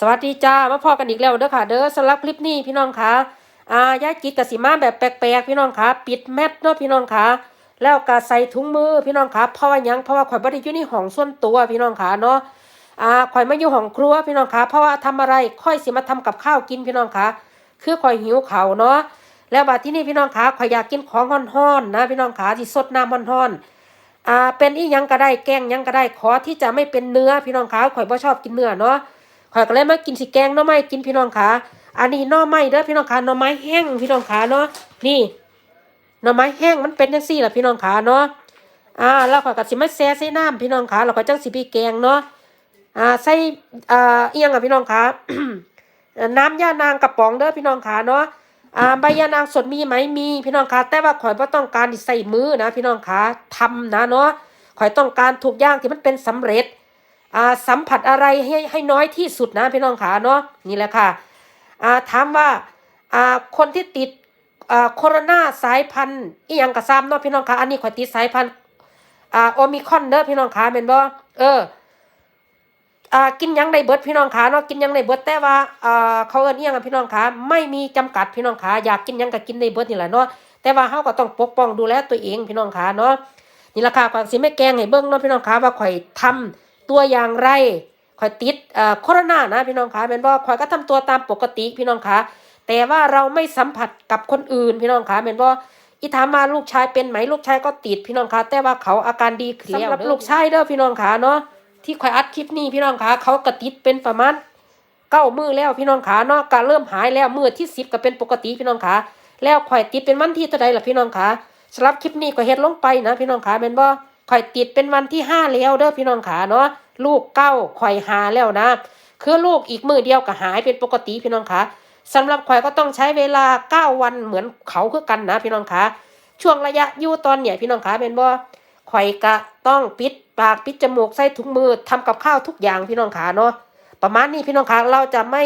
สวัสดีจ้ามาพอกันอีกแล้วเด้อค่ะ เด้อสำหรับคลิปนี้พี่น้องคะอ่ายายจิตกับสีมาแบบแปลกๆพี่น้องคะปิดแมทเนาะพี่น้องคะแล้วก็ใส่ถุงมือพี่น้องคะเพราะว่ายังเพราะว่าข่อยบ่ได้อยู่ในห้องส่วนตัวพี่น้องคะเนาะอ่าข่อยไมาอยู่ห้องครัวพี่น้องคะเพราะว่าทำอะไรค่อยสิมาทำกับข้าวกินพี่น้องคะคือข่อยหิวเขาเนาะแล้วบัดที่นี่พี่น้องคะข่อยอยากกินของฮ้อนๆนะพี่น้องคะที่สดน้ำฮ้อนๆอ่าเป็นอีหยังก็ได้แกงยังก็ได้ขอที่จะไม่เป็นเนื้อพี่น้องคะข่อยบ่ชอบกินเนื้อเนาะ ข่อยก็เลยมากินสิแกงหน่อไม้กินพี่น้องขาอันนี้หน่อไม้เด้อพี่น้องขาหน่อไม้แห้งพี่น้องขาเนาะนี่หน่อไม้แห้งมันเป็นจังซี่ล่ะพี่น้องขาเนาะอ่าแล้วข่อยก็สิมาแซ่ใส่น้ำพี่น้องขาแล้วก็จังสิพี่แกงเนาะอ่าใส่อ่าเอียงกับพี่น้องขาน้ำยานางกระป๋องเด้อพี่น้องขาเนาะอ่าใบยานางสดมีไหมมีพี่น้องคะแต่ว่าข่อยบ่าต้องการใส่มือนะพี่น้องคะทำนะเนาะข่อยต้องการทุกย่างที่มันเป็นสำเร็จ สัมผัสอะไรให้ให้น้อยที่สุดนะพี่น้องขาเนาะนี่แหละค่ะอ่าถามว่าอ่าคนที่ติดอ่าโคโรนาสายพันธุ์อีหยังกระซ้ำเนาะพี่น้องคะอันนี้ข่อยติดสายพันธุ์อ่าโอมิคอนเด้อพี่น้องขาเป็นบ่เอออ่ากินยังได้เบิร์ดพี่น้องขาเนาะกินยังได้เบิร์ดแต่ว่าอ่าเขาเอิ้นอีหยังพี่น้องขาไม่มีจำกัดพี่น้องขาอยากกินยังก็กินได้เบิร์ดนี่แหละเนาะแต่ว่าเฮาก็ต้องปกป้องดูแลตัวเองพี่น้องขาเนาะนี่ล่ะค่ะข่อยสิไม่แกงให้เบิ่งเนาะพี่น้องขาว่าข่อยทำ ตัวอย่างไรข่อยติดเอ่อโคโรนานะพี่น้องคะเป็นบ่ข่อยก็ทำตัวตามปกติพี่น้องคะแต่ว่าเราไม่สัมผัสกับคนอื่นพี่น้องคะเป็นบ่อีถามมาลูกชายเป็นไหมลูกชายก็ติดพี่น้องคะแต่ว่าเขาอาการดีขึ้นแล้วสำหรับลูกชายเด้อพี่น้องคะเนาะที่ข่อยอัดคลิปนี้พี่น้องคะเขาก็ติดเป็นประมาณเก้ามือแล้วพี่น้องคะเนาะก็เริ่มหายแล้วมือที่สิบก็เป็นปกติพี่น้องคะแล้วข่อยติดเป็นวันที่เท่าใดล่ะพี่น้องคะสำหรับคลิปนี้ก็เฮ็ดลงไปนะพี่น้องคะเป็นบ่ ข่อยติดเป็นวันที่ห้าแล้วเด้อพี่น้องขาเนาะลูกเก้าข่อยหาแล้วนะ คือลูกอีกมือเดียวก็หายเป็นปกติพี่น้องคะสำหรับข่อยก็ต้องใช้เวลาเก้าวันเหมือนเขาคือกันนะพี่น้องคะช่วงระยะยู่ตอนเนี่ยพี่น้องคะเป็นบ่ข่อยก็ต้องปิดปากปิดจมูกใส่ถุงมือทำกับข้าวทุกอย่างพี่น้องคะเนาะประมาณนี้พี่น้องคะเราจะไม่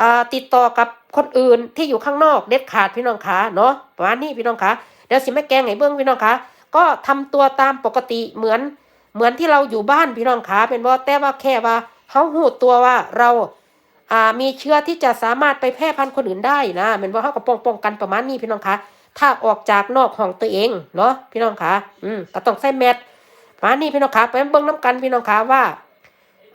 อ่าติดต่อกับคนอื่นที่อยู่ข้างนอกเด็ดขาดพี่น้องคะเนาะประมาณนี้พี่น้องคะเดี๋ยวสิแม่แกงไห้เบื้องพี่น้องคะ ก็ทำตัวตามปกติเหมือน เหมือนที่เราอยู่บ้านพี่น้องขาเป็นว่าแต่ว่าแค่ว่าเขาหูตัวว่าเราอ่ามีเชื้อที่จะสามารถไปแพร่พันธุ์คนอื่นได้นะเป็นว่าเขาก็ป้องป้องกันประมาณนี้พี่น้องคะถ้าออกจากนอกห้องตัวเองเนาะพี่น้องขาอืมก็ต้องใส่แมสประมาณนี้พี่น้องขาไปเบิ่งน้ำกันพี่น้องขาว่า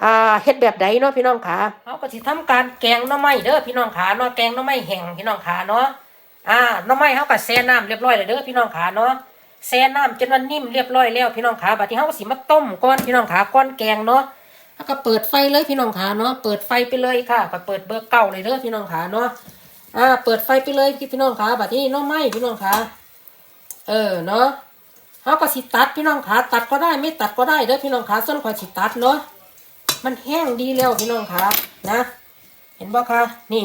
อ่าเฮ็ดแบบใดเนาะพี่น้องขาเขาก็สิทำการแกงน่อไม้เด้อพี่น้องขาเนาะแกงน่อไม้แห้งพี่น้องขาเนาะอ่าน่อไม้เขาก็แช่น้ำเรียบร้อยเลยเด้อพี่น้องขาเนาะ แช่น้ำจนมันนิ่มเรียบร้อยแล้วพี่น้องขาบัดนี้เขาสิมาต้มก้อนพี่น้องขาก้อนแกงเนาะแล้วก็เปิดไฟเลยพี่น้องขาเนาะเปิดไฟไปเลยค่ะก็เปิดเบอร์เก้าเลยเด้อพี่น้องขาเนาะอ่าเปิดไฟไปเลยพี่น้องขาบัดนี้น้องไม้พี่น้องขาเออเนาะเขาก็สิตัดพี่น้องขาตัดก็ได้ไม่ตัดก็ได้เด้อพี่น้องขาส่วนข่อสิตัดเนาะมันแห้งดีแล้วพี่น้องขานะ เห็นบ่คะนี่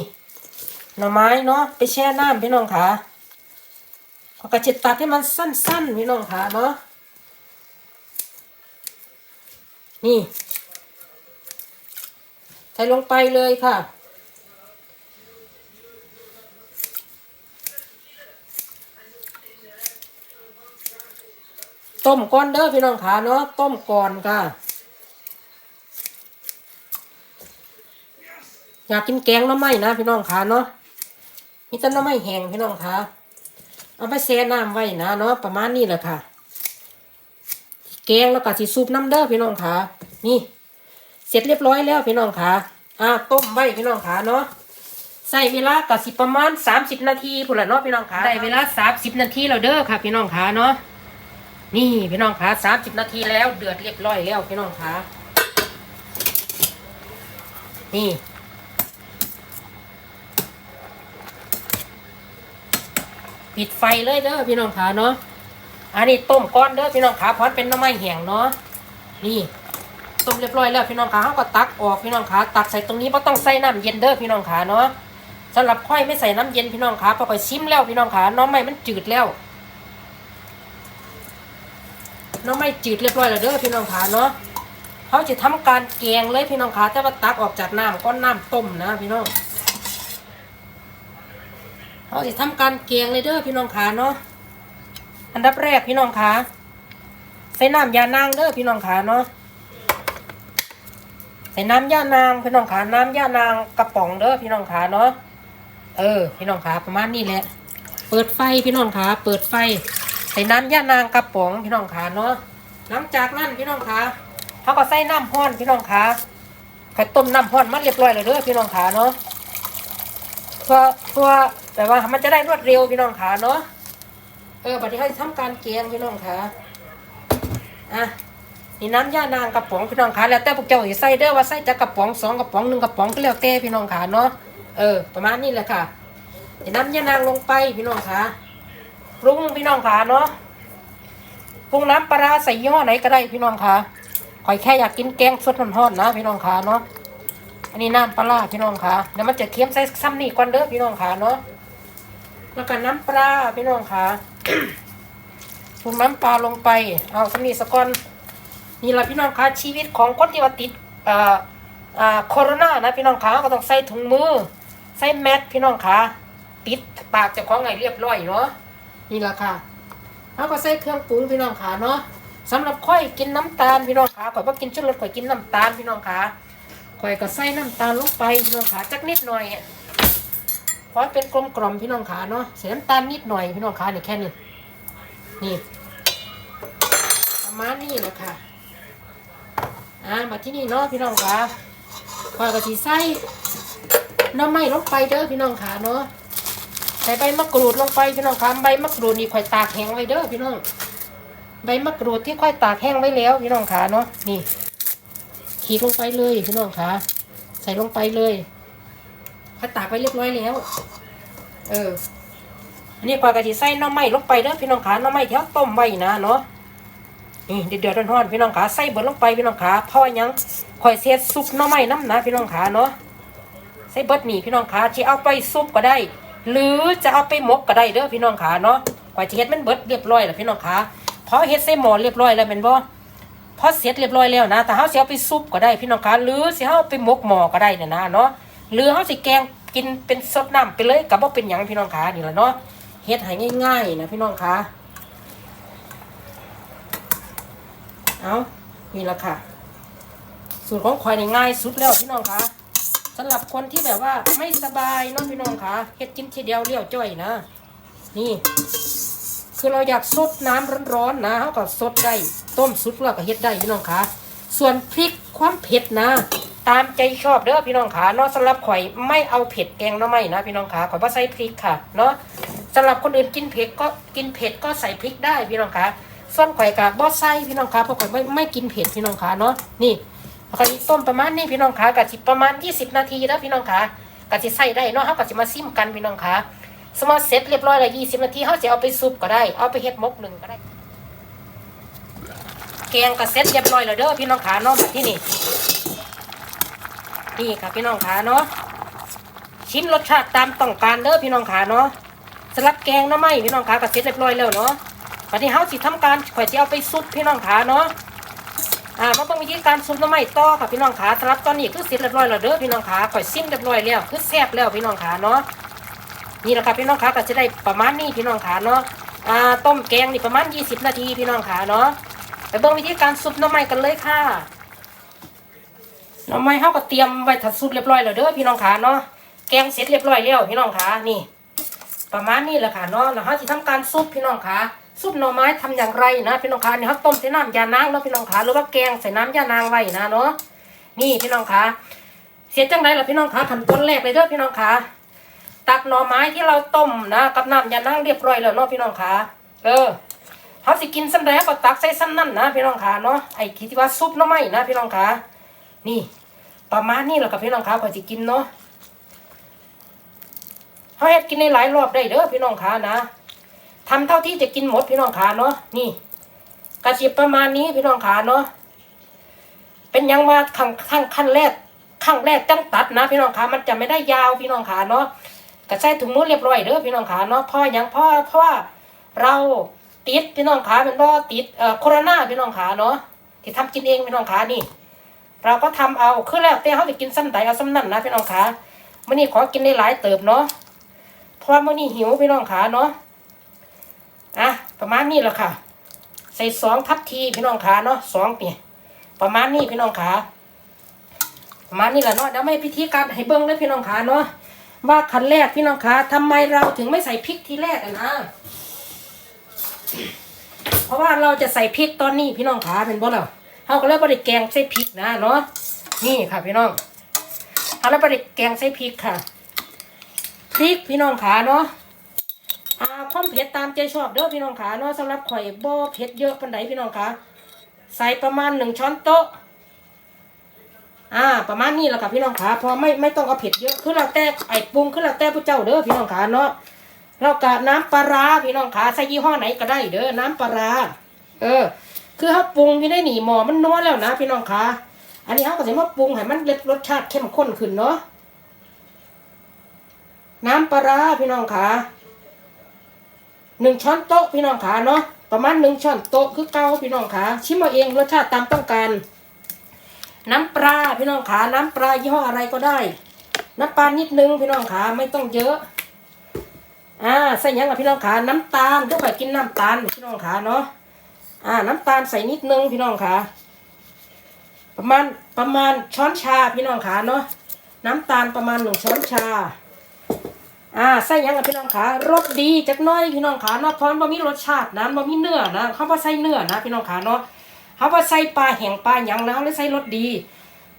หน่อไม้เนาะไปแช่น้ำพี่น้องขา เขาก็จะตัดให้มันสั้นๆพี่น้องค่ะเนาะนี่ใส่ลงไปเลยค่ะต้มก่อนเด้อพี่น้องค่ะเนาะต้มก่อนค่ะ อยากกินแกงน้ำไม้นะพี่น้องค่ะเนาะมีแต่น้ำไม้แห้งพี่น้องค่ะ เอาไปแช่น้ำไว้นะเนาะประมาณนี้แหละค่ะ แกงแล้วก็สิซุปน้ำเด้อพี่น้องค่ะ นี่ เสร็จเรียบร้อยแล้วพี่น้องค่ะอ่าต้มไว้พี่น้องค่ะเนาะใส่เวลาก็สิประมาณสามสิบนาทีพุ่นละเนาะพี่น้องค่ะได้เวลาสามสิบนาทีแล้วเด้อค่ะ พี่น้องค่ะเนาะนี่พี่น้องค่ะสามสิบนาทีแล้วเดือดเรียบร้อยแล้วพี่น้องค่ะนี่ ปิดไฟเลยเด้อพี่น้องขาเนาะอันนี้ต้มก้อนเด้อพี่น้องขาพราะเป็นน้ำไม้แห้งเนาะนี่ต้มเรียบร้อยแล้วพี่น้องขาเขาก็ตักออกพี่น้องขาตักใส่ตรงนี้เพราะต้องใส่น้ำเย็นเด้อพี่น้องขาเนาะสำหรับค่อยไม่ใส่น้ำเย็นพี่น้องขาพราะค่อยชิมแล้วพี่น้องขาน้องไม้มันจืดแล้วน้องไม้จืดเรียบร้อยแล้วเด้อพี่น้องขาเนาะเขาจะทำการแกงเลยพี่น้องขาแต่ว่าตักออกจากน้ำก้อนน้ำต้มนะพี่น้อง เราจะทำการเกียงเลยเด้อพี่น้องขาเนาะอันดับแรกพี่น้องขาใส่น้ำยานางเด้อพี่น้องขาเนาะใส่น้ำย่านางพี่น้องขาน้ำย่านางกระป๋องเด้อพี่น้องขาเนาะเออ พี่น้องขาประมาณนี้แหละ เปิดไฟพี่น้องขาเปิดไฟใส่น้ำย่านางกระป๋องพี่น้องขาเนาะหลังจากนั้นพี่น้องขาเขาก็ใส่น้ำห้อนพี่น้องขาไข่ต้มน้ำห้อนมาเรียบร้อยเลยเด้อพี่น้องขาเนาะ เพื่อเพื่อแบบว่ามันจะได้รวดเร็วพี่น้องขาเนาะเออบัดนี้ให้ทำการเกียงพี่น้องขาอะนี่น้ำย่านางกระป๋องพี่น้องขาแล้วแต่พวกเจ้าใส่เด้อว่าใส่จะกระป๋องสองกระป๋องหนึ่งกระป๋องก็แล้วแต่พี่น้องขาเนาะเออประมาณนี้แหละค่ะนี่น้ำย่านางลงไปพี่น้องขาปรุงพี่น้องขาเนาะปรุงน้ำปลาใส่ยี่ห้อไหนก็ได้พี่น้องขาข่อยแค่อยากกินแกงสดร้อนๆนะพี่น้องขาเนาะ อันนี้น้ำปลาพี่น้องขาเดี๋ยวมันจะเค็มใส่ซ้ำนี่ก่อนเด้อพี่น้องขาเนาะแล้วก็น้ำปลาพี่น้องขาปรุงน้ำปลาลงไป เอาซ้ำนี่สะก่อนนี่แหละพี่น้องคะชีวิตของคนที่ว่าติดอ่าอ่าโคโรนานะพี่น้องคะก็ต้องใส่ถุงมือ ใส่แมสพี่น้องคะติดปากเจ้าของไงเรียบร้อยเนาะนี่แหละค่ะแล้วก็ใส่เครื่องปรุงพี่น้องคะเนาะสำหรับค่อยกินน้ำตาลพี่น้องคะข่อยว่ากินชุดรสข่อยกินน้ำตาลพี่น้องคะ ข่อยก็ใส่น้ำตาลลงไปพี่น้องคะจักนิดหน่อยเพราะเป็นกลมกล่อมพี่น้องคะเนาะใส่น้ำตาลนิดหน่อยพี่น้องคะนี่แค่นี้นี่ประมาณนี้แหละค่ะอ่ามาที่นี่เนาะพี่น้องคะข่อยก็สิใส่น้ำไม้ลงไปเด้อพี่น้องขาเนาะใส่ใบมะกรูดลงไปพี่น้องคะใบมะกรูดนี่ข่อยตากแห้งไว้เด้อพี่น้อง ใบมะกรูดที่ข่อยตากแห้งไว้แล้วพี่น้องขาเนาะนี่ ขีดลงไปเลยพี่น้องขาใส่ลงไปเลยข่อยตากไว้เรียบร้อยแล้ว เออ อันนี้ข่อยก็สิใส่น้ำไม้ลงไปเด้อพี่น้องขาน้ำไม้ที่เราต้มไว้นะเนาะนี่เดือดเดือดร้อนๆพี่น้องขาใส่เบิดลงไปพี่น้องขาเพราะว่าหยังข่อยเสียซุปน้อไม้น้ำนะพี่น้องขาเนาะใส่เบิดนี่พี่น้องขาที่เอาไปซุปก็ได้ หรือจะเอาไปหมกก็ได้เด้อพี่น้องขาเนาะข่อยจะเฮ็ดมันเบิดเรียบร้อยแล้วพี่น้องขาพอเฮ็ดใส่หม้อเรียบร้อยแล้วแม่นบ่ พอเสร็จเรียบร้อยแล้วนะแต่เฮาสิเอาไปซุปก็ได้พี่น้องขาหรือสิเฮาไปหมกหม้อก็ได้เนี่ยนะเนาะหรือเฮาสิแกงกินเป็นสดน้ำไปเลยก็บ่เป็นหยังพี่น้องขานี่แหละเนาะเฮ็ดให้ง่ายๆนะพี่น้องขาเอานี่แหละค่ะ สูตรของข่อยนี่ง่ายสุดแล้วพี่น้องคะสำหรับคนที่แบบว่าไม่สบายเน้องพี่น้องคะเฮ็ดกินทีเดียวเลี้ยวจ้อยนะ นี่ คือเราอยากซดน้ำร้อนๆนะเขาก็ซดได้ ต้มซุปแล้วก็เฮ็ดได้พี่น้องคะส่วนพริกความเผ็ดนะ ตามใจชอบเด้อพี่น้องคะเนาะสำหรับข่อยไม่เอาเผ็ดแกงหน้อไม่นะพี่น้องคะข่อยว่าใส่พริกค่ะเนาะสำหรับคนอื่นกินเผ็ดก็กินเผ็ดก็ใส่พริกได้พี่น้องคะส่วนข่อยกับบอสไส้พี่น้องคะเพราะข่อยไม่ไม่กินเผ็ดพี่น้องคะเนาะนี่ข่อยต้มประมาณนี้พี่น้องคะกะสิประมาณ 20 นาทีแล้วพี่น้องคะกะสิใส่ได้เนาะเฮากะสิมาซิมกันพี่น้องคะสมมติเสร็จเรียบร้อยแล้ว20 นาทีเฮาสิเอาไปซุปก็ได้เอาไปเฮ็ดมกหนึ่งก็ได้ แกงก็เสร็จเรียบร้อยแล้วเด้อพี่น้องขาเนาะแบบที่นี่นี่ค่ะพี่น้องขาเนาะชิมรสชาติตามต้องการเด้อพี่น้องขาเนาะสลับแกงน้ำไม้พี่น้องขาก็เสร็จเรียบร้อยแล้วเนาะวันนี้เฮาสิทำการข่อยสิเอาไปซุปพี่น้องขาเนาะอ่ามาเบิ่งวิธีการซุปน้ำไม้ต่อค่ะพี่น้องขาสลับตอนนี้คือเสร็จเรียบร้อยแล้วเด้อพี่น้องขาข่อยซิมเรียบร้อยแล้วคือแซ่บแล้วพี่น้องขาเนาะนี่แหละค่ะพี่น้องขาก็จะได้ประมาณนี้พี่น้องขาเนาะอ่าต้มแกงนี่ประมาณ 20 นาทีพี่น้องขาเนาะ เบิ่งวิธีการซุปน้ำไม้กันเลยค่ะน้ำไม้เฮาก็เตรียมไว้ถัดซุปเรียบร้อยแล้วเด้อพี่น้องขาเนาะแกงเสร็จเรียบร้อยแล้วพี่น้องขานี่ ประมาณนี้แหละค่ะเนาะแล้วเฮาสิทำการซุปพี่น้องขาซุปหน่อไม้ทำอย่างไรนะพี่น้องขาเนี่ยเฮาต้มใส่น้ำยานางเนาะพี่น้องขาหรือว่าแกงใส่น้ำยานางไว้นะเนาะนี่พี่น้องขาเสียจังไรล่ะพี่น้องขาขั้นตอนแรกเลยเด้อพี่น้องขาตักหน่อไม้ที่เราต้มนะกับน้ำยานางเรียบร้อยแล้วเนาะพี่น้องขาเออ เขาสิกินซ้ำแล้วก็ตักใส่ซ้ำนั่นนะพี่น้องขาเนาะไอ้ที่ว่าซุปน้ำไม้นะพี่น้องขานี่ ประมาณนี้แหละกับพี่น้องขาก็สิกินเนาะเขาเฮ็ดกินในหลายรอบได้เด้อพี่น้องขานะทำเท่าที่จะกินหมดพี่น้องขาเนาะนี่กระชิบประมาณนี้พี่น้องขาเนาะเป็นยังว่าขั้งขั้งขั้นแรกขั้งแรกจังตัดนะ พี่น้องขามันจะไม่ได้ยาวพี่น้องขาเนาะกระใส่ถุงมือเรียบร้อยเด้อพี่น้องขาเนาะเพราะยังเพราะเพราะว่าเรา ติดพี่น้องขาเป็นว่าติดเอ่อโคโรนาพี่น้องขาเนาะที่ทำกินเองพี่น้องขานี่ เราก็ทำเอาคือแล้วแต่เขาจะกินซ้ำใดเอาซ้ำนั่นนะพี่น้องขามื่อนี้ขอกินได้หลายเติบเนาะเพราะว่ามื่อนี้หิวพี่น้องขาเนาะอะประมาณนี้แหละค่ะ ใส่สองทัพทีพี่น้องขาเนาะสองเนี่ยประมาณนี้พี่น้องขาประมาณนี้แหละเนาะเดี๋ยวไม่พิธีการให้เบิ้งเลยพี่น้องขาเนาะว่าขั้นแรกพี่น้องขาทำไมเราถึงไม่ใส่พริกทีแรกอะนะ เพราะว่าเราจะใส่พริกตอนนี้พี่น้องขาเป็นบ่เหรอเขาก็เลยบริแกงใส่พริกนะเนาะนี่ค่ะพี่น้องเขาเลยบริแกงใส่พริกค่ะพริกพี่น้องขาเนาะอ่าความเผ็ดตามใจชอบเด้อพี่น้องขาเนาะสำหรับข่อยบ่เผ็ดเยอะปานใดพี่น้องขาใส่ประมาณหนึ่งช้อนโต๊ะอ่าประมาณนี้แหละค่ะพี่น้องขาเพอไม่ไม่ต้องเอาเผ็ดเยอะคือเราแต่ไอ้ปรุงคือเราแต่ผู้เจ้าเด้อพี่น้องขาเนาะ เรากะน้ำปลาร้าพี่น้องขาใส่ยี่ห้อไหนก็ได้เด้อน้ำปลาร้าเออ คือเขาปรุงพี่ได้หนีหมอมันนัวแล้วนะพี่น้องขาอันนี้เขาก็จะมาปรุงให้มันรสชาติเข้มข้นขึ้นเนาะน้ำปลาร้าพี่น้องขาหนึ่งช้อนโต๊ะพี่น้องขาเนาะประมาณหนึ่งช้อนโต๊ะคือเก้าพี่น้องขาชิมเอาเองรสชาติตามต้องการ น้ำปลาพี่น้องขาน้ำปลายี่ห้ออะไรก็ได้ น้ำปลานิดนึงพี่น้องขาไม่ต้องเยอะ อ่าใส่ยังกับพี่น้องขาน้ำตาลเดี๋ยวข่อยกินน้ำตาลพี่น้องขาเนาะอ่า น้ำตาลใส่นิดนึงพี่น้องขาประมาณประมาณช้อนชาพี่น้องขาเนาะน้ำตาลประมาณหนึ่งช้อนชาอ่าใส่ยังกับพี่น้องขารสดีจักหน้อยพี่น้องขาเนาะพราะมันบ่มีรสชาตินะมันบ่มีเนื้อนะเขาบ่ใส่เนื้อนะพี่น้องขาเนาะเขาบ่ใส่ปลาแห้งปลาหยังนะเขาเลยใส่รสดี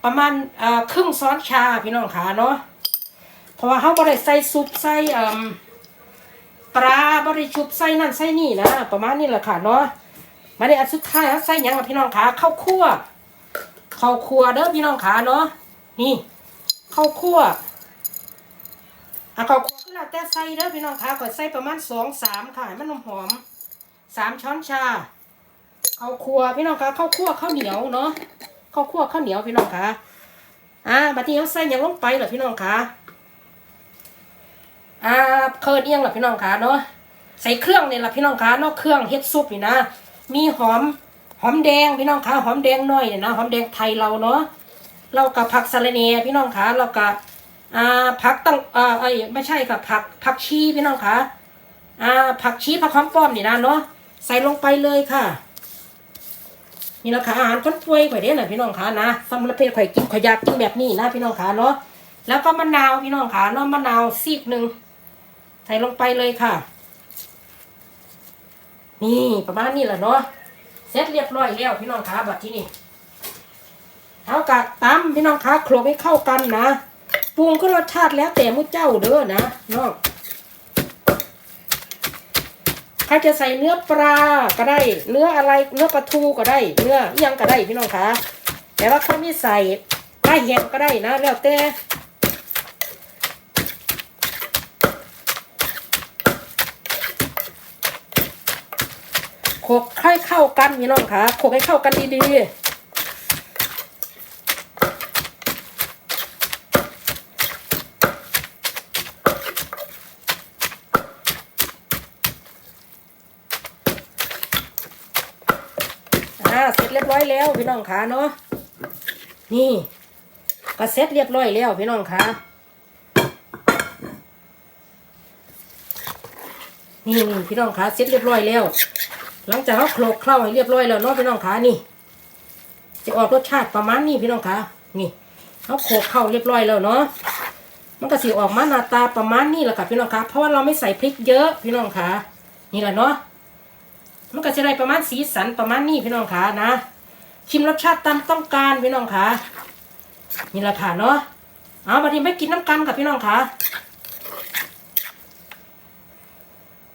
ประมาณอ่าครึ่งช้อนชาพี่น้องขาเนาะเพราะว่าเขาบ่ได้ใส่ซุปใส่อ่า ปลาบริชุบใส่นั่นใส่นี่นะประมาณนี้แหละค่ะเนาะมาในอันสุดท้ายเขาใส่ยังกับพี่น้องขาข้าวคั่วข้าวคั่วเด้อพี่น้องขาเนาะนี่ข้าวคั่วอะข้าวคั่วก็แล้วแต่ใส่เด้อพี่น้องขาก็ใส่ประมาณสองสามค่ะมันหอมสามช้อนชาข้าวคั่วพี่น้องขาข้าวคั่วข้าวเหนียวเนาะข้าวคั่วข้าวเหนียวพี่น้องขาอ่าบัดนี้เขาใส่ยังลงไปเหรอพี่น้องขา อ่าเคิร์ดเอียงล่ะพี่น้องขาเนาะใส่เครื่องเนี่ยล่ะพี่น้องขาเนาะเครื่องเฮ็ดซุปนี่นะ มีหอมหอมแดงพี่น้องขาหอมแดงน้อยเนี่ยนะหอมแดงไทยเราเนาะเรากับผักสะระเนพี่น้องขาเรากับอ่าผักตั้งอ่าไอ้ไม่ใช่ค่ะผักผักชีพี่น้องขาอ่าผักชีผักหอมป้อมนี่นะเนาะใส่ลงไปเลยค่ะนี่แหละค่ะอาหารคนป่วยข่อยเด้น่ะพี่น้องขานะสำหรับเพศข่อยกินข่อยอยากกินแบบนี้นะพี่น้องขาเนาะแล้วก็มะนาวพี่น้องขาเนาะมะนาวซีกหนึ่ง ใส่ลงไปเลยค่ะ นี่ประมาณนี้แหละเนาะเสร็จเรียบร้อยแล้วพี่น้องขาบัดที่นี่เอากะตำพี่น้องขาโขลกให้เข้ากันนะปรุงก็รสชาติแล้วแต่มุ้เจ้าเด้อนะเนาะใครจะใส่เนื้อปลาก็ได้ เนื้ออะไรเนื้อปลาทูก็ได้ เนื้อยังก็ได้พี่น้องขาแต่ว่าเขาไม่ใส่ปลาแห้งก็ได้นะ แล้วแต่ โขลกให้เข้ากันพี่น้องค่ะโขกให้เข้ากันดีๆอ่าเสร็จเรียบร้อยแล้วพี่น้องค่ะเนาะนี่ก็เสร็จเรียบร้อยแล้วพี่น้องค่ะนี่นี่พี่น้องคะเสร็จเรียบร้อยแล้ว หลังจากเขาโขลกเคล้าให้เรียบร้อยแล้วเนาะพี่น้องขานี่ จะออกรสชาติประมาณนี้พี่น้องขานี่เขาโขลกเข้าเรียบร้อยแล้วเนาะมันก็สีออกมาหน้าตาประมาณนี้แหละค่ะพี่น้องขาเพราะว่าเราไม่ใส่พริกเยอะพี่น้องขานี่แหละเนาะมันก็จะได้ประมาณสีสันประมาณนี้พี่น้องขานะชิมรสชาติตามต้องการพี่น้องขานี่แหละค่ะเนาะเอาบัดนี้ไม่กินน้ำกันกับพี่น้องขา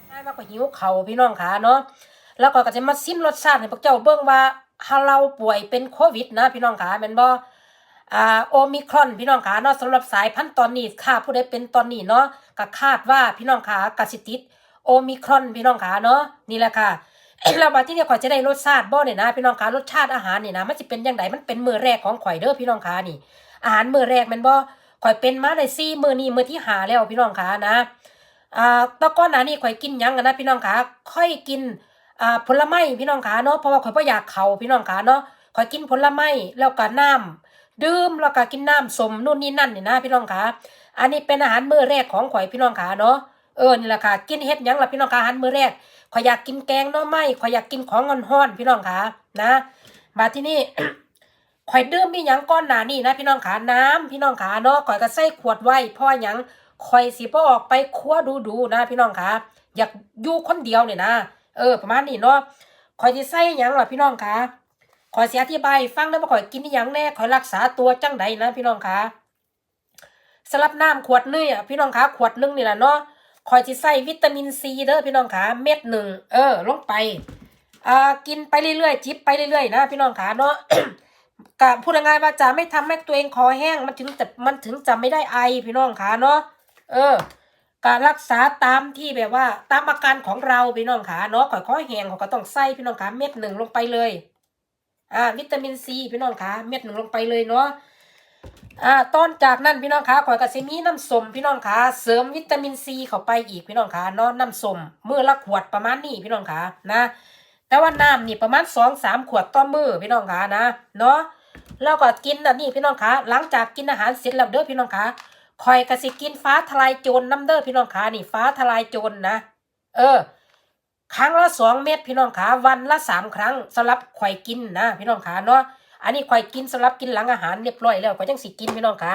ได้มากกว่าหิวเข่าพี่น้องขาเนาะ แล้วก็ก็จะมาซิมรสชาติให้พวกเจ้าเบิ่งว่าถ้าเราป่วยเป็นโควิดนะพี่น้องขาแม่นบ่อ่าโอมิครอนพี่น้องขาเนาะสำหรับสายพันธุ์ตอนนี้ค่ะผู้ใดเป็นตอนนี้เนาะก็คาดว่าพี่น้องขากสิติดโอมิครอนพี่น้องขาเนาะนี่แหละค่ะเรามาที่นี่ข่อยจะได้รสชาติบ่เนี่ยนะ พี่น้องขารสชาติอาหารนี่นะมันจะเป็นยังไงมันเป็นมือแรกของข่อยเด้อพี่น้องขานี่ อาหารมือแรกแม่นบ่ข่อยเป็นมาได้สี่มือนี้มือที่หาแล้วพี่น้องขานะอ่าแตะก้อนหน้านี่ข่อยกินยังกันนะพี่น้องขาค่อยกิน อ่าผลไม้พี่น้องขาเนาะเพราะว่าข่อยบ่อยากเข่าพี่น้องขาเนาะข่อยกินผลไม้แล้วก็น้ำดื่มแล้วก็กินน้ำสมนู่นนี่นั่นนี่นะพี่น้องขาอันนี้เป็นอาหารมื้อแรกของข่อยพี่น้องขาเนาะเออนี่แหละค่ะกินเฮ็ดยังล่ะพี่น้องขาอาหารมื้อแรกข่อยอยากกินแกงหน่อไม้ข่อยอยากกินของอ่อนๆพี่น้องขานะบาที่นี่ข่อยดื่มมีหยังก้อนหนานี่นะ พี่น้องขาน้ำพี่น้องขาเนาะข่อยก็ใส่ขวดไว้เพราะว่าหยังข่อยสิบ่ออกไปครัวดูดูๆนะ พี่น้องขาอยากอยู่คนเดียวเนี่ยนะ เออ ประมาณนี้เนาะข่อยสิใส่ยังล่ะพี่น้องขาข่อยเสิอธิบายให้ฟังได้ว่าข่อยกินยังแน่ข่อยรักษาตัวจังใดนะพี่น้องขาสำหรับน้ำขวดนึงอะพี่น้องขาขวดนึงนี่แหละเนาะข่อยสิใส่วิตามินซีเด้อพี่น้องขาเม็ดหนึ่งเออ ลงไปอ่ากินไปเรื่อยๆจิบไปเรื่อยๆนะพี่น้องขาเนาะกะพูดง่ายๆว่าจะไม่ทำให้ตัวเองคอแห้งมันถึงจะมันถึงจะไม่ได้ไอพี่น้องขาเนาะเออ การรักษาตามที่แบบว่า ตามอาการของเราพี่น้องขาเนาะข่อยคอแหงขาก็ต้องใส่พี่น้องขาเม็ดหนึ่งลงไปเลย อ่า วิตามินซีพี่น้องขาเม็ดหนึ่งลงไปเลยเนาะอ่าต้นจากนั้นพี่น้องขาข่อยก็สิมีน้ำส้มพี่น้องขาเสริมวิตามินซีเข้าไปอีกพี่น้องขาเนาะน้ำส้มมือละขวดประมาณนี้พี่น้องขานะ แต่ว่าน้ำนี่ประมาณสองสามขวดต่อมือพี่น้องขานะเนาะแล้วก็กินอันนี้พี่น้องขาหลังจากกินอาหารเสร็จแล้วเด้อพี่น้องขา คอยกระสิกินฟ้าทลายโจรน้ำเด้อพี่น้องขานี่ฟ้าทลายโจรนะเออ ครั้งละสองเม็ดพี่น้องขาวันละสามครั้งสำหรับข่อยกินนะพี่น้องขาเนาะอันนี้ข่อยกินสำหรับกินหลังอาหารเรียบร้อยแล้วก็จังสิกินพี่น้องขา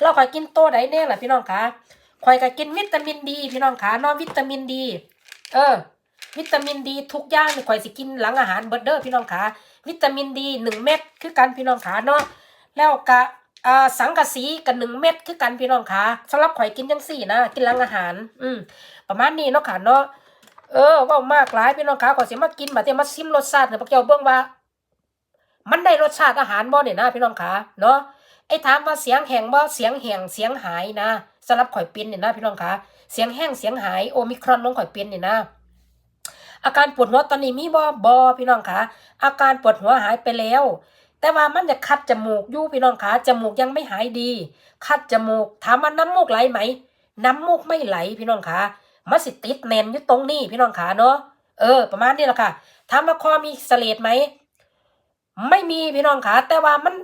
แล้วข่อยกินโตไหนแน่ล่ะพี่น้องขาข่อยก็กินวิตามินดี พี่น้องขาเนาะวิตามินดี เออ วิตามินดีทุกอย่างนี่ข่อยสิกินหลังอาหารเบิดเด้อพี่น้องขาวิตามินดีหนึ่งเม็ดคือกันพี่น้องขาเนาะแล้วกะ อ่าสังกะสีกันหนึ่งเม็ดคือกันพี่น้องขาสำหรับข่อยกินจังสี่นะกินหลังอาหาร อืมประมาณนี้เนาะค่ะเนาะเออว่ามากหลายพี่น้องขาข่อยสิมากินมาเตมาซิมรสชาติเนี่ยพวกเจ้าเบิ่งว่า มันได้รสชาติอาหารบ่เนี่ยนะพี่น้องขาเนาะไอ้ถามว่าเสียงแห้งบ่เสียงแห้งเสียงหายนะสำหรับข่อยเป็นเนี่ยนะพี่น้องขาเสียงแห้งเสียงหายโอมิครอนลงข่อยเป็นเนี่ยนะอาการปวดหัวตอนนี้มีบ่บอพี่น้องคะอาการปวดหัวหายไปแล้ว แต่ว่ามันจะคัดจมูกยู่พี่น้องคะจมูกยังไม่หายดี คัดจมูกถามว่าน้ำมูกไหลไหม น้ำมูกไม่ไหลพี่น้องคะมันสิติดแน่นอยู่ตรงนี้พี่น้องคะเนาะเออ ประมาณนี้แหละค่ะถามว่าคอมีเสลดไหมไม่มีพี่น้องคะแต่ว่ามัน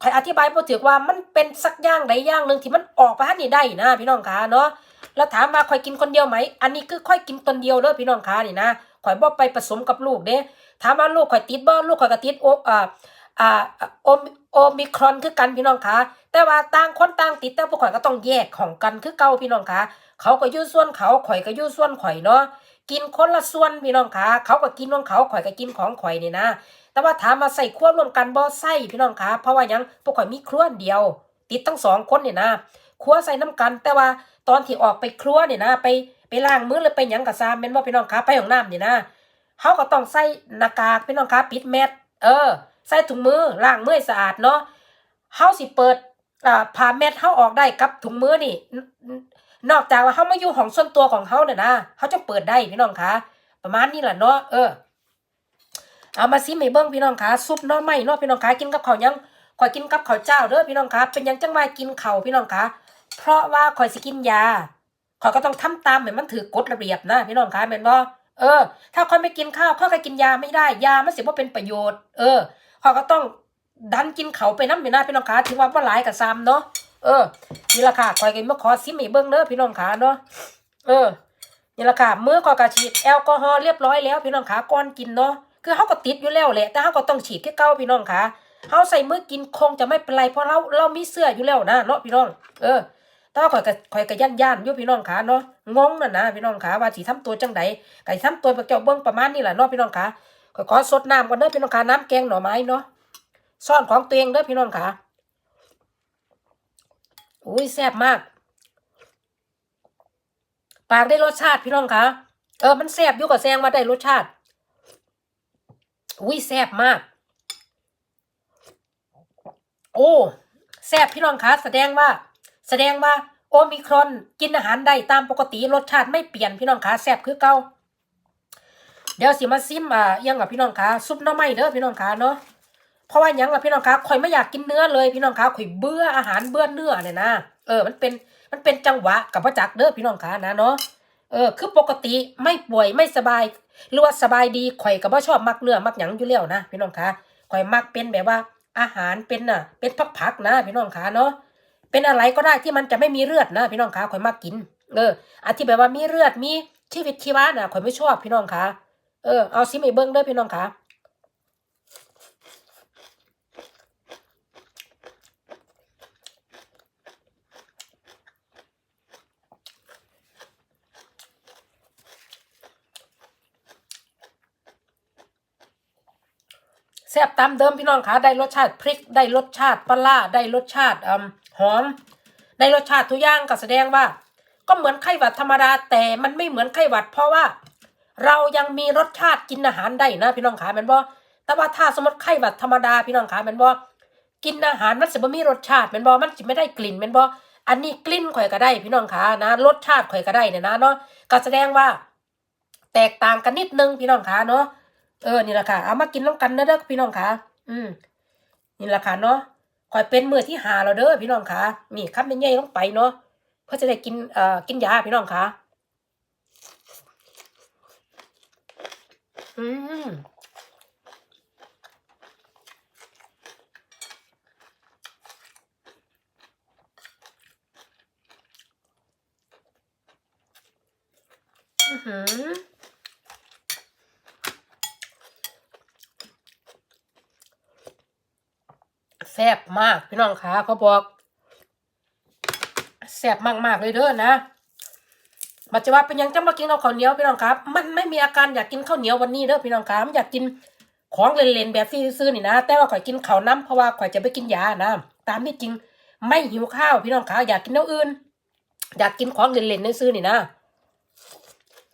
ใครอธิบายพอถือว่ามันเป็นสักอย่างใดอย่างหนึ่งที่มันออกไปหันนี่ได้นะพี่น้องคะเนาะแล้วถามว่าคอยกินคนเดียวไหม อันนี้คือค่อยกินตนเดียวเด้อพี่น้องคะนี่นะข่อยบ่ไปผสมกับลูกเด้ถามว่าลูกข่อยติดบ่ลูกข่อยก็ติดโออ่า อ่าโอมโอมิครอนคือกันพี่น้องคะแต่ว่าต่างคนต่างติดแต่พวกข่อยก็ต้องแยกของกันคือเก่าพี่น้องคะเขาก็ยู่ส่วนเขาข่อยก็ยู่ส่วนข่อยเนาะกินคนละส่วนพี่น้องคะเขาก็กินของเขาข่อยก็กินของข่อยนี่นะ แต่ว่าถามมาใส่ครัวรวมกันบ่ใส่พี่น้องคะเพราะว่ายังพวกข่อยมีครัวอันเดียว ติดทั้งสองคนเนี่ยนะครัวใส่น้ำกัน แต่ว่าตอนที่ออกไปครัวเนี่ยนะไปไปล้างมือหรือไปหยังกับซามแม่นบ่พี่น้องคะไปห้องน้ำเนี่ยนะเฮาก็ต้องใส่หน้ากากพี่น้องคะปิดแมสเออ ใส่ถุงมือล้างมือสะอาดเนาะเฮาสิเปิดอ่าผ่าแมสเฮาออกได้กับถุงมือนี่ นอกจากว่าเฮามาอยู่ห้องส่วนตัวของเฮาเนี่ยนะเฮาจะเปิดได้พี่น้องคะประมาณนี้แหละเนาะเออเอามาซิมให้เบิ่งพี่น้องคะซุปน้อไม้เนาะพี่น้องคะกินกับข้าวยังข่อยกินกับข้าวเจ้าเด้อพี่น้องคะเป็นยังจังว่ากินข้าวพี่น้องคะเพราะว่าข่อยสิกินยาข่อยก็ต้องทำตามเหมือนมันถือกฎระเบียบนะพี่น้องคะแม่นบ่เออ ถ้าข่อยไม่กินข้าวข่อยก็กินยาไม่ได้ยามันสิบ่เป็นประโยชน์ เออ เข่อยก็ต้องดันกินเขาไปน้ำอยู่นะพี่น้องคะถือว่าบ่หลายกับซ้ำเนาะเออนี่ละค่ะข่อยก็มาขอซิมให้เบิ่งเด้อพี่น้องคะเนาะเออนี่ละค่ะมื้อข่อยก็ฉีดแอลกอฮอล์เรียบร้อยแล้วพี่น้องคะก่อนกินเนาะคือเฮาก็ติดอยู่แล้วแหละแต่เฮาก็ต้องฉีดคือเก่าพี่น้องคะเฮาใส่มือกินคงจะไม่เป็นไรเพราะเราเรามีเสื้ออยู่แล้วนะเนาะพี่น้อง เออแต่ว่าข่อยก็ข่อยก็ย่านย่านอยู่พี่น้องขาเนาะงงน่ะนะพี่น้องขาว่าสิทำตัวจังใดไก็สิทำตัวแบบเจ้าเบิ่งประมาณนี้แหละเนาะพี่น้องขา ข่อขอสดน้ำก่อนเด้อพี่น้องขาน้ำแกงหน่อไม้เนาะซ่อนของเตัวเองเด้อพี่น้องขาอุ้ยแซ่บมาก ปากได้รสชาติพี่น้องขาเออมันแซ่บอยู่กับแซงว่าได้รสชาติอุ้ยแซ่บมาก โอ้แซ่บพี่น้องคะแสดงว่า แสดงว่า โอมิครอนกินอาหารได้ตามปกติรสชาติไม่เปลี่ยนพี่น้องคะแซ่บคือเก่า เดี๋ยวสิมาซิมอ่ายังกับพี่น้องคะซุปน้ำไม้เด้อพี่น้องคะเนาะเพราะว่ายังกับพี่น้องคะข่อยไม่อยากกินเนื้อเลยพี่น้องคะข่อยเบื่ออาหารเบื่อเนื้อเนี่ยนะเออมันเป็นมันเป็นจังหวะกับพระจักเด้อพี่น้องคะนะเนาะเออคือปกติไม่ป่วยไม่สบายหรือว่าสบายดีข่อยก็บ่ชอบมักเนื้อมักหยังอยู่แล้วนะพี่น้องคะข่อยมักเป็นแบบว่าอาหารเป็นน่ะ เป็นพักๆนะพี่น้องคะเนาะเป็นอะไรก็ได้ที่มันจะไม่มีเลือดนะพี่น้องคะข่อยมักกิน เอออันที่แบบว่ามีเลือดมีชีวิตชีวาน่ะข่อยไม่ชอบพี่น้องคะ เออเอาซิมไอเบิ้งเด้อพี่น้องค่ะแซ่บตามเดิมพี่น้องคะได้รสชาติพริก ได้รสชาติปลาได้รสชาติอหอม ได้รสชาติทุกอย่างก็แสดงว่า ก็เหมือนไข้หวัดธรรมดาแต่มันไม่เหมือนไข้หวัดเพราะว่า เรายังมีรสชาติกินอาหารได้นะพี่น้องขาแมนบ่แต่ว่าถ้าสมมติไข้หวัดธรรมดาพี่น้องขาแมนบ่กินอาหารมันสิบ่มีรสชาติแมนบ่มันสิไม่ได้กลิ่นแมนบ่อันนี้กลิ่นข่อยก็ได้ พี่น้องขานะรสชาติข่อยก็ได้เนี่ยนะเนาะก็แสดงว่า แตกต่างกันนิดนึงพี่น้องขาเนาะเออนี่แหละค่ะเอามากินน้ำกันนะเด้อพี่น้องขาอืมนี่แหละค่ะเนาะข่อยเป็นมือที่หาเราเด้อพี่น้องขานี่คำเป็นใหญ่ลงไปเนาะเพื่อจะได้กินเอ่อกินยาพี่น้องขา อืมอือหือแซ่บมากพี่น้องคะเขาบอกแซ่บมาก ๆ เลยเด้อนะ มาจะว่าเป็นยังจะมากินเอาข้าวเหนียวพี่น้องครับ มันไม่มีอาการอยากกินข้าวเหนียววันนี้เด้อพี่น้องครับอยากกินของเล่นๆแบบซื่อๆนี่นะ แต่ว่าข่อยกินข้าวน้ำเพราะว่าข่อยจะไปกินยานะตามที่จริงไม่หิวข้าวพี่น้องคะอยากกินเนื้ออื่น อยากกินของเล่นๆในซื่อนี่นะ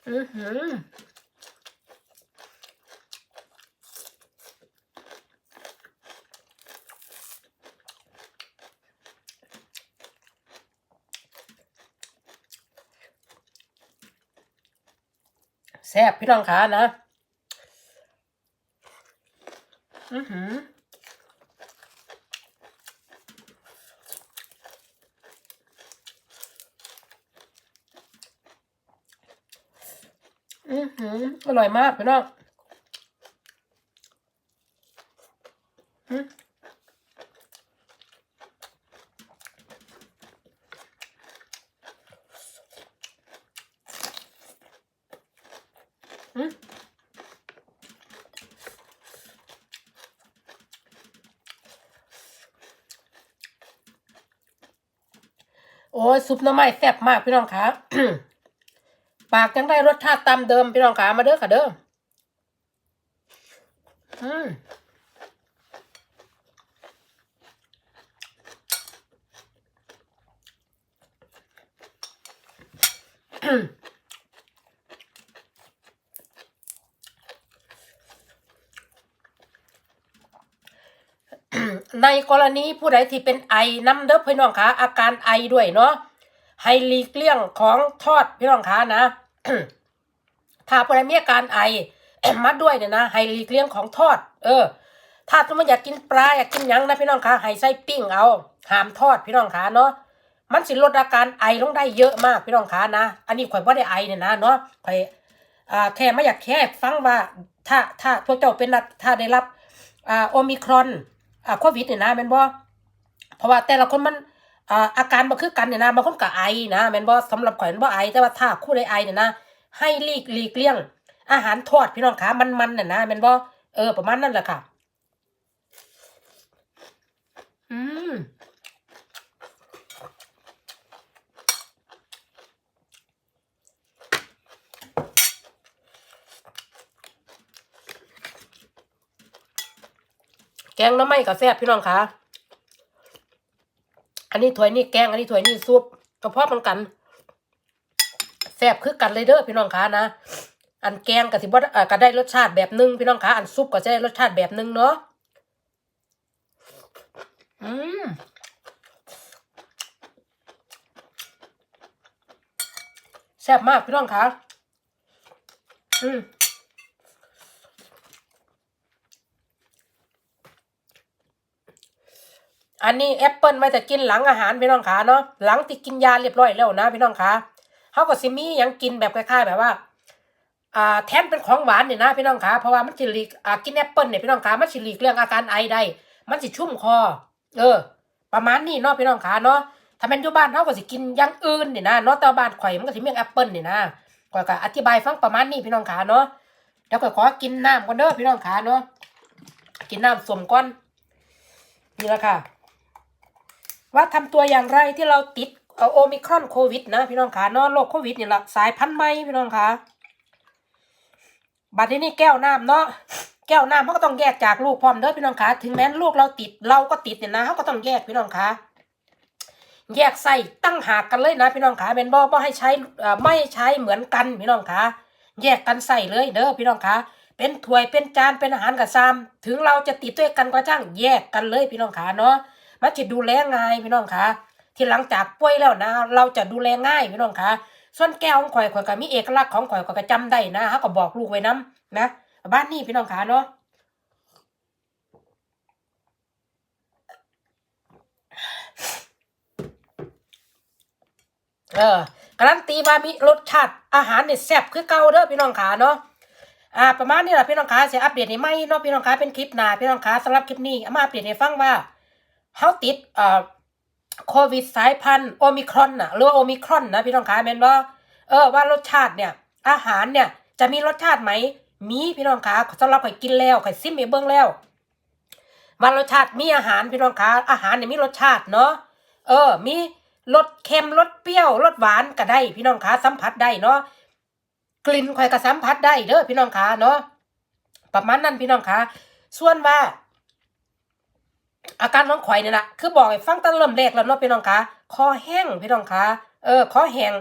อือหือ ซ่บพี่น้องขานะ อือหืออือหืออร่อยมากพี่น้องอือ ซุปน้ำไม้แซ่บมากพี่น้องคะปากยังได้รสชาติตามเดิมพี่น้องขามาเด้อค่ะเด้ออืมในกรณีผู้ใดที่เป็นไอน้ำเด้อพี่น้องขาอาการไอด้วยเนาะ ให้หลีกเลี่ยงของทอดพี่น้องขานะ ถ้าผู้ใดมีอาการไอมาด้วยเนี่ยนะให้หลีกเลี่ยงของทอด เออ ถ้าสมมติอยากกินปลาอยากกินยังนะพี่น้องขาให้ใส่ปิ้งเอาหามทอดพี่น้องขาเนาะมันสิลดอาการไอลงได้เยอะมากพี่น้องขานะ อันนี้ข่อยบ่ได้ไอเนี่ยนะเนาะข่อยแค่ไม่อยากแค่ฟังว่าถ้าถ้าพวกเจ้าเป็นถ้าได้รับอโอมิครอนโควิดเนี่ยนะแม่นบ่เพราะว่าแต่ละคนมัน อาการบ่คือกันเนี่ยนะบางคนก็ไอนะแม่นบ่สำหรับข่อยมันบ่ไอแต่ว่าถ้าคู่ใดไอเนี่ยนะให้หลีกหลีกเลี่ยง อาหารทอดพี่น้องขามันๆน่ะนะแม่นบ่เออประมาณนั้นแหละค่ะ อืมแกงน้ำไม้ก็แซ่บพี่น้องคะ อันนี้ถ้วยนี่แกง อันนี้ถ้วยนี่ซุปกระเพาะมันกันแซ่บคือกันเลยเด้อพี่น้องคะนะ อันแกงก็สิบ่เอ่อก็ได้รสชาติแบบหนึงพี่น้องคะอันซุปก็จะได้รสชาติแบบหนึงเนาะอืมแซ่บมากพี่น้องคะอืม อันนี้แอปเปิลไว้แต่กินหลังอาหารพี่น้องขาเนาะหลังที่กินยาเรียบร้อยแล้วนะพี่น้องขาเขาก็สิมีหยังกินแบบคล้ายๆแบบว่าอ่าแทนเป็นของหวานเนี่ยนะพี่น้องขาเพราะว่ามันสิลีกอ่ากินแอปเปิลเนี่ยพี่น้องขามันสิลีกเรื่องอาการไอได้ มันสิชุ่มคอ เออ ประมาณนี้เนาะพี่น้องขาเนาะถ้าเป็นอยู่บ้านเขาก็สิกินอย่างอื่นเนี่ยนะเนาะแต่บ้านข่อยมันก็สิมีแอปเปิลเนี่ยนะข่อยก็อธิบายฟังประมาณนี้พี่น้องขาเนาะเดี๋ยวข่อยขอกินน้ำก่อนเด้อพี่น้องขาเนาะกินน้ำสมก่อนนี่แหละค่ะ ว่าทำตัวอย่างไรที่เราติดโอมิครอนโควิดนะพี่น้องขาเนาะโรคโควิดนี่แหละสายพันธุ์ใหม่พี่น้องขาบัดนี้นี่แก้วน้ำเนาะแก้วน้ำเขาก็ต้องแยกจากลูกพร้อมเด้อพี่น้องคะถึงแม้ลูกเราติดเราก็ติดเนี่ยนะเขาก็ต้องแยกพี่น้องคะแยกใส่ตั้งหากกันเลยนะพี่น้องคะเป็นบ่บ่ให้ใช้ไม่ใช้เหมือนกันพี่น้องคะแยกกันใส่เลยเด้อพี่น้องคะเป็นถ้วยเป็นจานเป็นอาหารกับซาม ถึงเราจะติดด้วยกันก็ช่างแยกกันเลยพี่น้องคะเนาะ มันจะดูแลง่ายพี่น้องคะที่หลังจากป่วยแล้วนะ เราจะดูแลง่ายพี่น้องคะส่วนแก้วของข่อยข่อยก็มีเอกลักษณ์ของข่อยข่อยก็จำได้นะเขาก็บอกลูกไว้นํนะบ้านนี้พี่น้องขาเนาะเออการันตีว่ามีรสชาติอาหารเนี่ยแซ่บคือเก่าเด้อพี่น้องขาเนาะอ่าประมาณนี้แหละพี่น้องขาเสียอัปเดตให้ไหมเนาะพี่น้องขาเป็นคลิปหนาพี่น้องขาสำหรับคลิปนี้อามาอัปเดตให้ฟังว่า เฮาติดเอ่อโควิดสายพันธุ์โอมิครอนน่ะหรือว่าโอมิครอนนะพี่น้องขาแม่นบ่าเออว่ารสชาติเนี่ย อาหารเนี่ยจะมีรสชาติไหมมีพี่น้องขาสำหรับข่อยกินแล้วข่อยซิมไปเบิ่งแล้วว่ารสชาติมีอาหารพี่น้องขาอาหารเนี่ยมีรสชาติเนาะเออ มีรสเค็มรสเปรี้ยวรสหวานก็ได้ พี่น้องขาสัมผัสได้เนาะกลิ่นข่อยก็สัมผัสได้เด้อพี่น้องขาเนาะประมาณนั้นพี่น้องขาส่วนว่า อาการของข่อยเนี่ยนะคือบอกให้ฟังตั้งเริ่มแรกแล้วเนาะพี่น้องขาคอแห้งพี่น้องขาเออคอแห้ง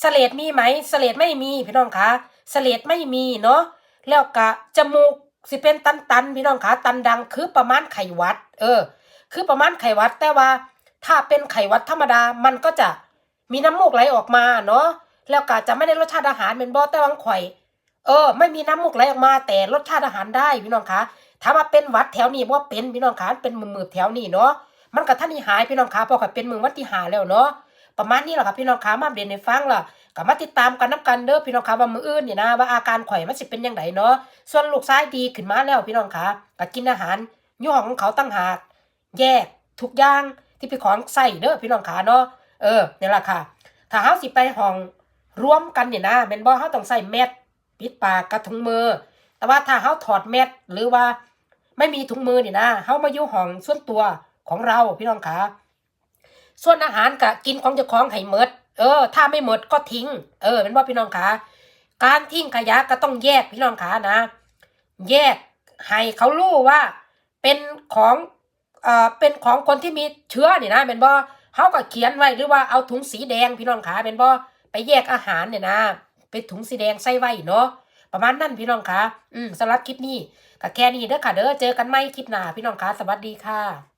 เสลดมีไหมเสลดไม่มีพี่น้องขาเสลดไม่มีเนาะแล้วก็จมูกสิเป็นตันตันๆพี่น้องขาตันดังคือประมาณไขวัด เออ คือประมาณไขวัดแต่ว่า ถ้าเป็นไขวัดธรรมดามันก็จะมีน้ำมูกไหลออกมาเนาะแล้วก็จะไม่ได้รสชาติอาหารเป็นบ่แต่วังข่อย เออ ไม่มีน้ำมูกไหลออกมา แต่รสชาติอาหารได้พี่น้องคะ ถ้ามาเป็นวัดแถวนี้ว่าเป็นพี่น้องคะเป็นมือมือแถวนี้เนาะมันก็ท่านนี่หายพี่น้องคะเพราะข่อยเป็นมือวันที่หาแล้วเนาะประมาณนี้แหละค่ะพี่น้องคะมาอัปเด่นในฟังล่ะก็มาติดตามกันนับกันเด้อพี่น้องคะว่ามืออื่นนี่นะว่าอาการข่อยมันสิเป็นยังไงเนาะส่วนลูกซ้ายดีขึ้นมาแล้วพี่น้องคะก็กินอาหารย่ห้อของเขาตั้งหากแยกทุกอย่างที่เป็นของใส่เด้อพี่น้องคะเนาะเออเนี่ยแหละค่ะถ้าเฮาสิไปห้องรวมกันเนี่ยนะแม่นบ่เฮาต้องใส่แมสปิดปากกับถุงมือแต่ว่าถ้าเฮาถอดแมสหรือว่า ไม่มีถุงมือนี่นะเฮามาอยู่ห้องส่วนตัวของเราพี่น้องคะส่วนอาหารก็กินของเจ้าของให้หมดเออ ถ้าไม่หมดก็ทิ้ง เออเป็นว่าพี่น้องคะการทิ้งขยะก็ต้องแยกพี่น้องคะนะ แยกให้เขารู้ว่า เป็นของเอ่อเป็นของคนที่มีเชื้อนี่นะเป็นบ่เขาก็เขียนไว้หรือว่าเอาถุงสีแดงพี่น้องคะเป็นบ่ไปแยกอาหารเนี่ยนะเป็นถุงสีแดงใส่ไว้เนาะประมาณนั้นพี่น้องคะอืมสำหรับคลิปนี้ ก็แค่นี้เด้อค่ะเด้อเจอกันใหม่คลิปหน้าพี่น้องคะสวัสดีค่ะ